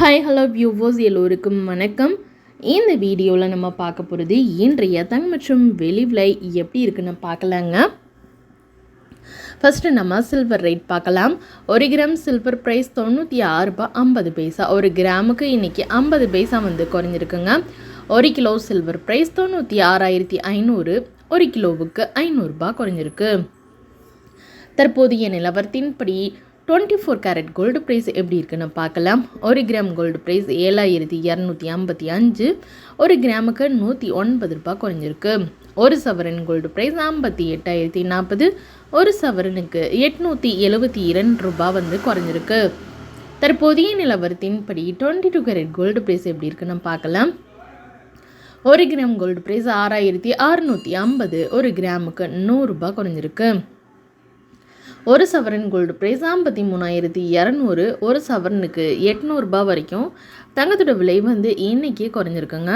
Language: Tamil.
ஹாய் ஹலோ வியூவர்ஸ் எல்லோருக்கும் வணக்கம். இந்த வீடியோவில் நம்ம பார்க்க போகிறது இன்றைய தன் மற்றும் வெளி விலை எப்படி இருக்குன்னு பார்க்கலாங்க. ஃபஸ்ட்டு நம்ம சில்வர் ரேட் பார்க்கலாம். ஒரு கிராம் சில்வர் ப்ரைஸ் தொண்ணூற்றி ஆறு ரூபாய் ஐம்பது பைசா. ஒரு கிராமுக்கு இன்றைக்கி ஐம்பது பைசா வந்து குறைஞ்சிருக்குங்க. ஒரு கிலோ சில்வர் ப்ரைஸ் தொண்ணூற்றி ஆறாயிரத்தி ஐநூறு. ஒரு கிலோவுக்கு ஐநூறுரூபா குறைஞ்சிருக்கு. தற்போதைய நிலவரத்தின்படி twenty four carat gold price எப்படி இருக்குன்னு பார்க்கலாம். ஒரு கிராம் கோல்டு ப்ரைஸ் ஏழாயிரத்தி இரநூத்தி ஐம்பத்தி அஞ்சு ஒரு கிராமுக்கு நூற்றி ஒன்பது ரூபாய் குறைஞ்சிருக்கு. ஒரு சவரன் கோல்டு ப்ரைஸ் ஐம்பத்தி எட்டாயிரத்தி நாற்பது ஒரு சவரனுக்கு எட்நூற்றி எழுபத்தி இரண்டு ரூபாய் வந்து குறைஞ்சிருக்கு. தற்போதைய நிலவரத்தின்படி twenty two carat gold price எப்படி இருக்குன்னு பார்க்கலாம். ஒரு கிராம் கோல்டு ப்ரைஸ் ஆறாயிரத்தி அறுநூற்றி ஐம்பது ஒரு கிராமுக்கு நூறுரூபா குறைஞ்சிருக்கு. ஒரு சவரன் கோல்டு ப்ரைஸ் ஐம்பத்தி மூணாயிரத்தி இரநூறு ஒரு சவரனுக்கு எட்நூறுபா வரைக்கும் தங்கத்தோட விலை வந்து இன்றைக்கி குறைஞ்சிருக்குங்க.